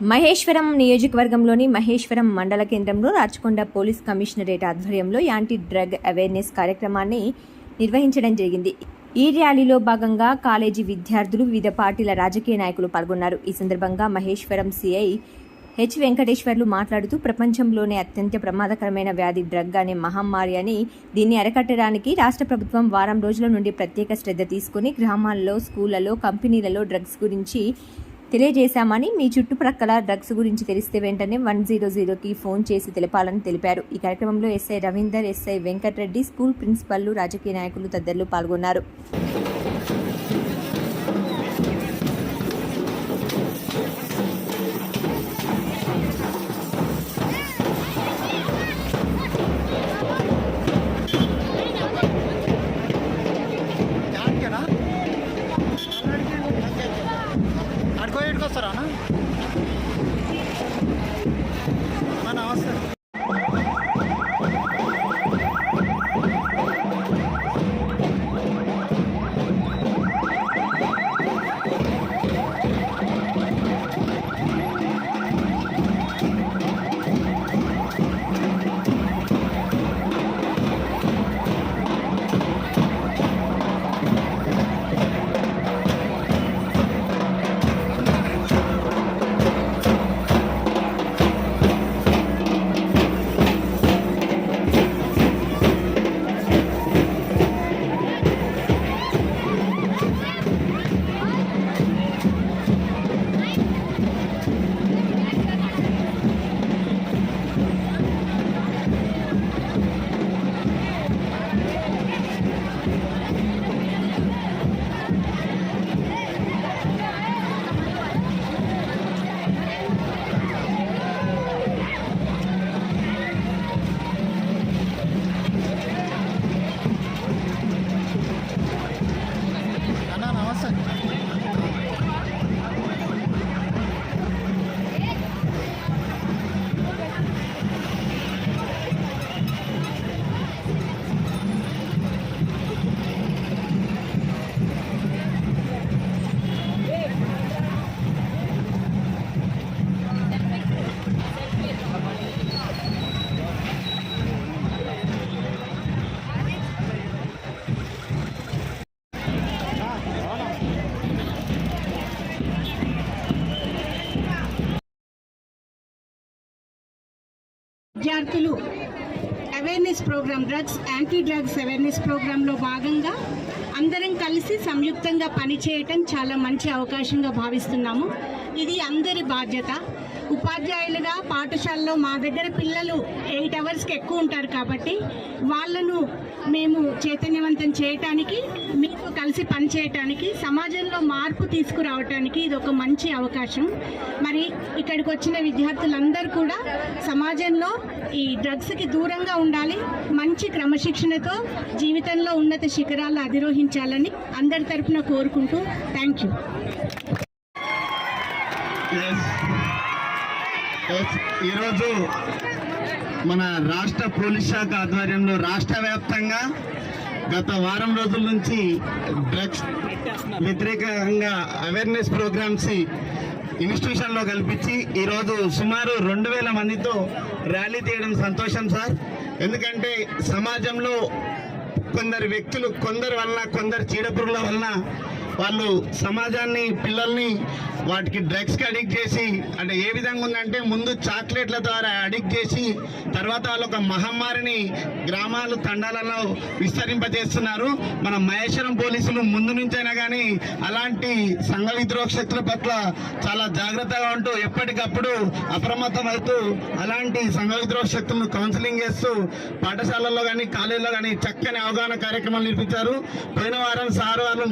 మహేశ్వరం నియోజకవర్గంలోని మహేశ్వరం మండల కేంద్రంలో రాచకొండ పోలీస్ కమిషనరేట్ ఆధ్వర్యంలో యాంటీ డ్రగ్ అవేర్నెస్ కార్యక్రమాన్ని నిర్వహించడం జరిగింది. ఈ ర్యాలీలో భాగంగా కాలేజీ విద్యార్థులు వివిధ పార్టీల రాజకీయ నాయకులు పాల్గొన్నారు. ఈ సందర్భంగా మహేశ్వరం సిఐ హెచ్ వెంకటేశ్వర్లు మాట్లాడుతూ ప్రపంచంలోనే అత్యంత ప్రమాదకరమైన వ్యాధి డ్రగ్ అనే మహమ్మారి అని దీన్ని అరికట్టడానికి రాష్ట్ర ప్రభుత్వం వారం రోజుల నుండి ప్రత్యేక శ్రద్ధ తీసుకుని గ్రామాల్లో స్కూళ్ళలో కంపెనీలలో డ్రగ్స్ గురించి తెలియజేశామని మీ చుట్టుప్రక్కల డ్రగ్స్ గురించి తెలిస్తే వెంటనే వన్ జీరో జీరోకి ఫోన్ చేసి తెలపాలని తెలిపారు. ఈ కార్యక్రమంలో SI Ravinder SI Venkatareddy school ప్రిన్సిపల్లు రాజకీయ నాయకులు తదితరులు పాల్గొన్నారు. విద్యార్థులు awareness program drugs anti drugs awareness ప్రోగ్రాంలో భాగంగా అందరం కలిసి సంయుక్తంగా పనిచేయటం చాలా మంచి అవకాశంగా భావిస్తున్నాము. ఇది అందరి బాధ్యత. ఉపాధ్యాయులుగా పాఠశాలలో మా దగ్గర పిల్లలు ఎయిట్ అవర్స్కి ఎక్కువ ఉంటారు కాబట్టి వాళ్ళను మేము చైతన్యవంతం చేయటానికి మీతో కలిసి పనిచేయటానికి సమాజంలో మార్పు తీసుకురావటానికి ఇది ఒక మంచి అవకాశం. మరి ఇక్కడికి వచ్చిన విద్యార్థులందరూ కూడా సమాజంలో ఈ డ్రగ్స్కి దూరంగా ఉండాలి మంచి క్రమశిక్షణతో జీవితంలో ఉన్నత శిఖరాలు అధిరోహించాలని అందరి తరఫున కోరుకుంటూ థ్యాంక్ యూ ఈరోజు మన రాష్ట్ర పోలీస్ శాఖ ఆధ్వర్యంలో రాష్ట్ర వ్యాప్తంగా గత వారం రోజుల నుంచి డ్రగ్స్ వ్యతిరేకంగా అవేర్నెస్ ప్రోగ్రామ్స్ ఇన్స్టిట్యూషన్లో కల్పించి ఈరోజు సుమారు రెండు వేల మందితో ర్యాలీ తీయడం సంతోషం సార్. ఎందుకంటే సమాజంలో కొందరు వ్యక్తులు కొందరు వలన కొందరు చీడపురుగుల వలన వాళ్ళు సమాజాన్ని పిల్లల్ని వాటికి డ్రగ్స్కి అడిక్ట్ చేసి అంటే ఏ విధంగా ఉందంటే ముందు చాక్లెట్ల ద్వారా అడిక్ట్ చేసి తర్వాత వాళ్ళు ఒక మహమ్మారిని గ్రామాలు తండాలలో విస్తరింపజేస్తున్నారు. మన మహేశ్వరం పోలీసులు ముందు నుంచైనా కానీ అలాంటి సంఘ విద్రోహ శక్తుల పట్ల చాలా జాగ్రత్తగా ఉంటూ ఎప్పటికప్పుడు అప్రమత్తం అవుతూ అలాంటి సంఘ విద్రోహ శక్తులను కౌన్సిలింగ్ చేస్తూ పాఠశాలల్లో కానీ కాలేజీలో కానీ చక్కని అవగాహన కార్యక్రమాలు నిర్మించారు పోయిన వారం సార్ వాళ్ళు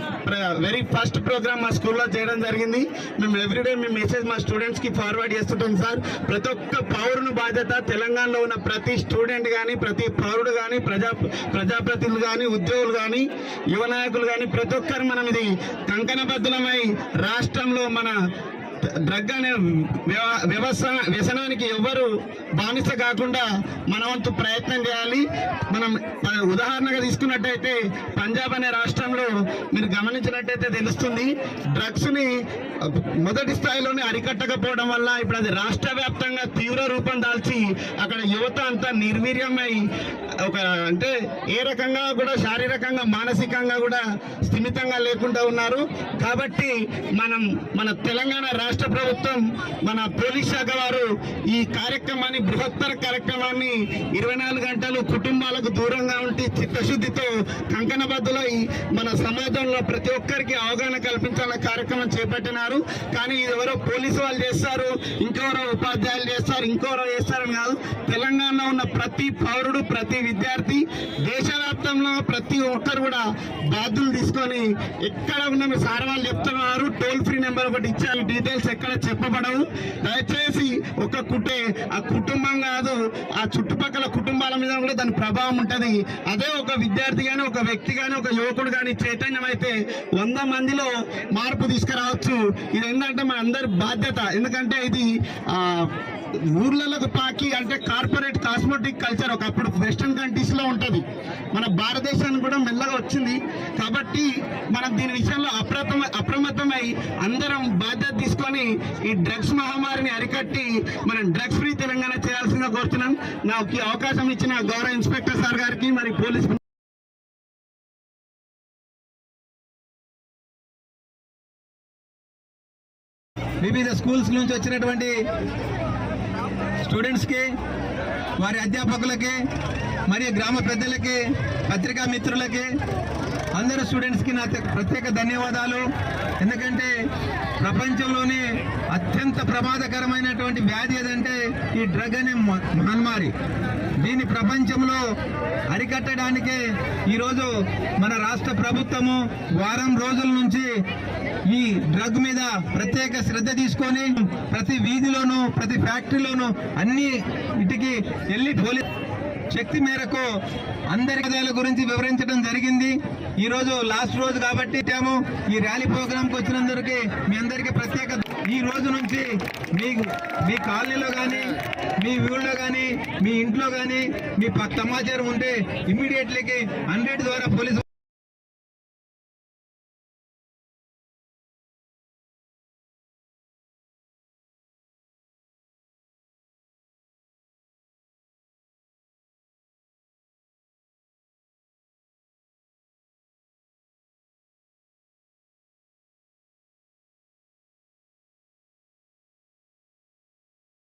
వెరీ ఫస్ట్ ప్రోగ్రామ్ మా స్కూల్లో చేయడం జరిగింది. మేము ఎవ్రీడే మేము మెసేజ్ మా స్టూడెంట్స్కి ఫార్వర్డ్ చేస్తుంటాం సార్. ప్రతి ఒక్క పౌరుని బాధ్యత తెలంగాణలో ఉన్న ప్రతి స్టూడెంట్ కానీ ప్రతి పౌరుడు కానీ ప్రజా ప్రజాప్రతినిధులు కానీ ఉద్యోగులు కానీ యువ నాయకులు కానీ ప్రతి ఒక్కరు మనం ఇది కంకణబద్ధులమై రాష్ట్రంలో మన డ్రగ్ అనే వ్యవ- వ్యవస్థ వ్యసనానికి ఎవ్వరు బానిస కాకుండా మన వంతు ప్రయత్నం చేయాలి. మనం ఉదాహరణగా తీసుకున్నట్టయితే పంజాబ్ అనే రాష్ట్రంలో మీరు గమనించినట్టయితే తెలుస్తుంది డ్రగ్స్ని మొదటి స్థాయిలోనే అరికట్టకపోవడం వల్ల ఇప్పుడు అది రాష్ట్ర వ్యాప్తంగా తీవ్ర రూపం దాల్చి అక్కడ యువత అంతా నిర్వీర్యమై ఒక అంటే ఏ రకంగా కూడా శారీరకంగా మానసికంగా కూడా స్థిమితంగా లేకుండా ఉన్నారు. కాబట్టి మనం మన తెలంగాణ రాష్ట్ర ప్రభుత్వం మన పోలీస్ శాఖ వారు ఈ కార్యక్రమాన్ని బృహత్తర కార్యక్రమాన్ని ఇరవై నాలుగు గంటలు కుటుంబాలకు దూరంగా ఉండి చిత్తశుద్ధితో కంకణబద్దులై మన సమాజంలో ప్రతి ఒక్కరికి అవగాహన కల్పించాలన్న కార్యక్రమం చేపట్టినారు. కానీ ఎవరో పోలీసు వాళ్ళు చేస్తారు ఇంకెవరో ఉపాధ్యాయులు చేస్తారు ఇంకెవరో చేస్తారని కాదు. తెలంగాణలో ఉన్న ప్రతి పౌరుడు ప్రతి విద్యార్థి దేశ దేశవ్యాప్తంలో ప్రతి ఒక్కరు కూడా బాధ్యులు తీసుకొని ఎక్కడ ఉన్న సార్ వాళ్ళు చెప్తున్నారు టోల్ ఫ్రీ నెంబర్ ఒకటి ఇచ్చారు డీటెయిల్స్ ఎక్కడ చెప్పబడవు. దయచేసి ఒక కుటే ఆ కుటుంబం కాదు ఆ చుట్టుపక్కల కుటుంబాల మీద కూడా దాని ప్రభావం ఉంటుంది. అదే ఒక విద్యార్థి కానీ ఒక వ్యక్తి కానీ ఒక యువకుడు కానీ చైతన్యం అయితే వంద మందిలో మార్పు తీసుకురావచ్చు. ఇది ఏంటంటే మన అందరి బాధ్యత. ఎందుకంటే ఇది ఆ ఊర్లలోకి పాకి అంటే కార్పొరేట్ కాస్మెటిక్ కల్చర్ ఒకప్పుడు వెస్ట్రన్ కంట్రీస్లో మన భారతదేశానికి కూడా మెల్లగా వచ్చింది. కాబట్టి మనం దీని విషయంలో అప్రమ అప్రమత్తమై అందరం బాధ్యత తీసుకొని ఈ డ్రగ్స్ మహమ్మారిని అరికట్టి మనం డ్రగ్స్ ఫ్రీ తెలంగాణ చేయాల్సిందిగా కోరుతున్నాం. నాకు ఈ అవకాశం ఇచ్చిన గౌరవ ఇన్స్పెక్టర్ సార్ గారికి మరి పోలీస్ వివిధ స్కూల్స్ నుంచి వచ్చినటువంటి స్టూడెంట్స్కి వారి అధ్యాపకులకి మరియు గ్రామ పెద్దలకి పత్రికా మిత్రులకి అందరు స్టూడెంట్స్కి నా ప్రత్యేక ధన్యవాదాలు. ఎందుకంటే ప్రపంచంలోనే అత్యంత ప్రమాదకరమైనటువంటి వ్యాధి ఏదంటే ఈ డ్రగ్ అనే మ- మహమ్మారి. దీన్ని ప్రపంచంలో అరికట్టడానికే ఈరోజు మన రాష్ట్ర ప్రభుత్వము వారం రోజుల నుంచి ఈ డ్రగ్ మీద ప్రత్యేక శ్రద్ధ తీసుకొని ప్రతి వీధిలోను ప్రతి ఫ్యాక్టరీలోను అన్ని ఇటుకి వెళ్ళి పోలీస్ శక్తి మేరకు అందరి పదాల గురించి వివరించడం జరిగింది. ఈ రోజు లాస్ట్ రోజు కాబట్టి ఇచ్చాము ఈ ర్యాలీ ప్రోగ్రామ్కి మీ అందరికీ ప్రత్యేక ఈ రోజు నుంచి మీ మీ కాలనీలో కానీ మీ ఊళ్ళో కానీ మీ ఇంట్లో కానీ మీ సమాచారం ఉంటే ఇమ్మీడియట్లీకి హండ్రెడ్ ద్వారా పోలీసు